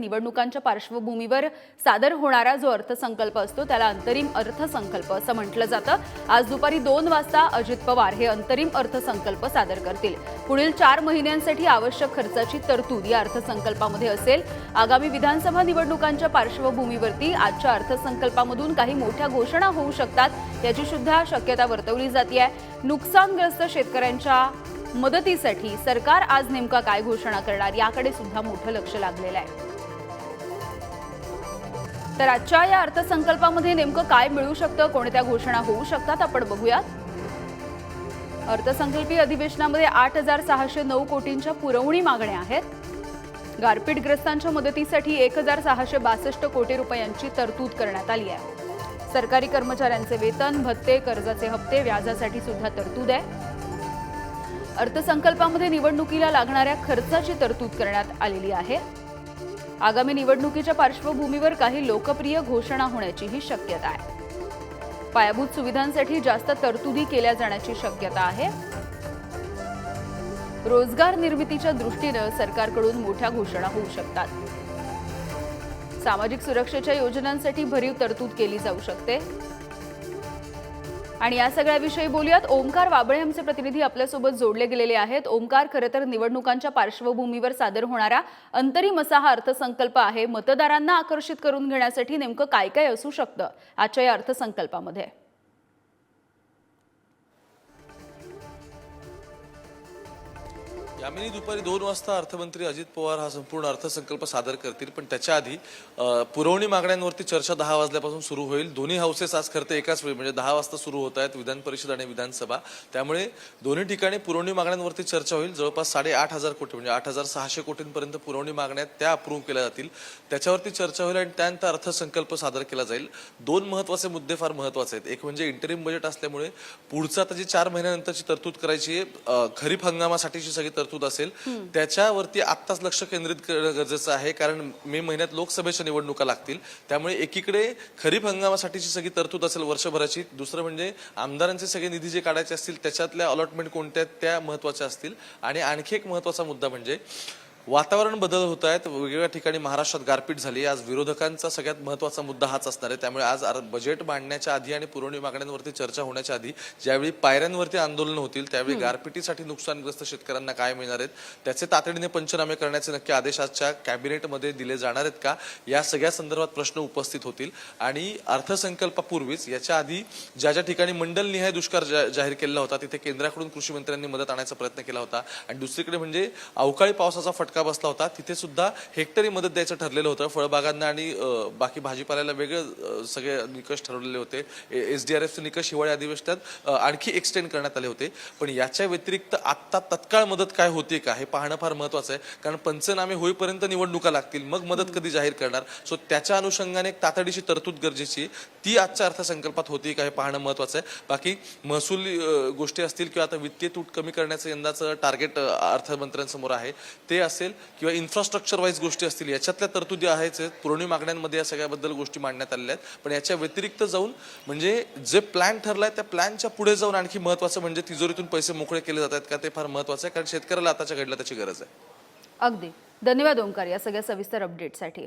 निवडणुकांच्या पार्श्वभूमीवर सादर होणारा जो अर्थसंकल्प असतो त्याला अंतरिम अर्थसंकल्प असं म्हटलं जातं. आज दुपारी दोन वाजता अजित पवार हे अंतरिम अर्थसंकल्प सादर करतील. पुढील चार महिन्यांसाठी आवश्यक खर्चाची तरतूद या अर्थसंकल्पामध्ये असेल. आगामी विधानसभा निवडणुकांच्या पार्श्वभूमीवरती आजच्या अर्थसंकल्पामधून काही मोठ्या घोषणा होऊ शकतात याची सुद्धा शक्यता वर्तवली जाते आहे नुकसानग्रस्त शेतकऱ्यांच्या मदतीसाठी सरकार आज नेमका काय घोषणा करणार याकडे सुद्धा मोठं लक्ष लागलेलं आहे. तर आजच्या या अर्थसंकल्पामध्ये नेमकं काय मिळू शकतं कोणत्या घोषणा होऊ शकतात आपण बघूयात. अर्थसंकल्पीय अधिवेशनामध्ये आठ हजार सहाशे नऊ कोटींच्या पुरवणी मागण्या आहेत. गारपीटग्रस्तांच्या मदतीसाठी एक हजार सहाशे बासष्ट कोटी रुपयांची तरतूद करण्यात आली आहे. सरकारी कर्मचाऱ्यांचे वेतन भत्ते कर्जाचे हप्ते व्याजासाठी सुद्धा तरतूद आहे. अर्थसंकल्पामध्ये निवडणुकीला लागणाऱ्या खर्चाची तरतूद करण्यात आलेली आहे. आगामी निवडणुकीच्या पार्श्वभूमीवर काही लोकप्रिय घोषणा होण्याचीही शक्यता आहे. पायाभूत सुविधांसाठी जास्त तरतुदी केल्या जाण्याची शक्यता आहे. रोजगार निर्मितीच्या दृष्टीनं सरकारकडून मोठ्या घोषणा होऊ शकतात. सामाजिक सुरक्षेच्या योजनांसाठी भरीव तरतूद केली जाऊ शकते. आणि या सगळ्याविषयी बोलूयात. ओमकार वाबळे आमचे प्रतिनिधी आपल्यासोबत जोडले गेलेले आहेत. ओमकार खरं तर निवडणुकांच्या पार्श्वभूमीवर सादर होणारा अंतरिम असा हा अर्थसंकल्प आहे. मतदारांना आकर्षित करून घेण्यासाठी नेमकं काय काय असू शकतं आजच्या या अर्थसंकल्पामध्ये? यामिनी दुपारी दोन वाजता अर्थमंत्री अजित पवार हा संपूर्ण अर्थसंकल्प सादर करतील पण त्याच्या आधी पुरवणी मागण्यांवरती चर्चा दहा वाजल्यापासून सुरू होईल. दोन्ही हाऊसेस आज खरं तर एकाच वेळी म्हणजे दहा वाजता सुरू होत आहेत विधान परिषद आणि विधानसभा. त्यामुळे दोन्ही ठिकाणी पुरवणी मागण्यांवरती चर्चा होईल. जवळपास साडेआठ हजार कोटी म्हणजे आठ हजार सहाशे कोटींपर्यंत पुरवणी मागण्या त्या अप्रूव्ह केल्या जातील. त्याच्यावरती चर्चा होईल आणि त्यानंतर अर्थसंकल्प सादर केला जाईल. दोन महत्त्वाचे मुद्दे फार महत्त्वाचे आहेत. एक म्हणजे इंटरिम बजेट असल्यामुळे पुढचं आता जी चार महिन्यानंतरची तरतूद करायची आहे खरीप हंगामासाठीची सगळी तरतूद असेल त्याच्यावरती आत्ताच लक्ष केंद्रित करणं गरजेचं आहे. कारण मे महिन्यात लोकसभेच्या निवडणुका लागतील. त्यामुळे एकीकडे खरीप हंगामासाठीची सगळी तरतूद असेल वर्षभराची दुसरं म्हणजे आमदारांचे सगळे निधी जे काढायचे असतील त्याच्यातल्या अलॉटमेंट कोणत्या आहेत त्या महत्त्वाच्या असतील. आणि आणखी एक महत्त्वाचा मुद्दा म्हणजे वातावरण बदल होत आहेत. वेगवेगळ्या ठिकाणी महाराष्ट्रात गारपीट झाली. आज विरोधकांचा सगळ्यात महत्त्वाचा मुद्दा हाच असणार आहे. त्यामुळे आज बजेट मांडण्याच्या आधी आणि पुरवणी मागण्यांवरती चर्चा होण्याच्या आधी ज्यावेळी पायऱ्यांवरती आंदोलन होतील त्यावेळी गारपिटीसाठी नुकसानग्रस्त शेतकऱ्यांना काय मिळणार आहेत? त्याचे तातडीने पंचनामे करण्याचे नक्की आदेश आजच्या कॅबिनेटमध्ये दिले जाणार आहेत का? या सगळ्या संदर्भात प्रश्न उपस्थित होतील. आणि अर्थसंकल्पापूर्वीच याच्या आधी ज्या ज्या ठिकाणी मंडलनिहाय दुष्काळ जाहीर केलेला होता तिथे केंद्राकडून कृषी मंत्र्यांनी मदत आणायचा प्रयत्न केला होता. आणि दुसरीकडे म्हणजे अवकाळी पावसाचा फटका बसला होता. तिथे सुद्धा हेक्टरी मदत द्यायचं ठरलेलं होतं. फळबागांना आणि बाकी भाजीपाल्याला वेगळे सगळे निकष ठरवलेले होते. एस डी आर एफचे निकष हिवाळी अधिवेशनात आणखी एक्सटेंड करण्यात आले होते. पण याच्या व्यतिरिक्त आत्ता तत्काळ मदत काय होते का हे पाहणं फार महत्वाचं आहे. कारण पंचनामे होईपर्यंत निवडणुका लागतील. मग मदत कधी जाहीर करणार? सो त्याच्या अनुषंगाने एक तातडीची तरतूद गरजेची. ती आजच्या अर्थसंकल्पात होती का हे पाहणं महत्वाचं आहे. बाकी महसूल गोष्टी असतील किंवा आता वित्तीय तूट कमी करण्याचं यंदाचं टार्गेट अर्थमंत्र्यांसमोर आहे ते असेल किंवा इन्फ्रास्ट्रक्चर वाईज गोष्टी असतील याच्यातल्या तरतुदी आहेच आहेत. पुरवणी मागण्यांमध्ये या सगळ्याबद्दल गोष्टी मांडण्यात आलेल्या आहेत. पण याच्या व्यतिरिक्त जाऊन म्हणजे जे प्लॅन ठरलाय त्या प्लॅनच्या पुढे जाऊन आणखी महत्वाचं म्हणजे तिजोरीतून पैसे मोकळे केले जात आहेत का ते फार महत्वाचं आहे. कारण शेतकऱ्याला आताच्या घडला त्याची गरज आहे. अगदी. धन्यवाद ओंकार या सगळ्या सविस्तर अपडेटसाठी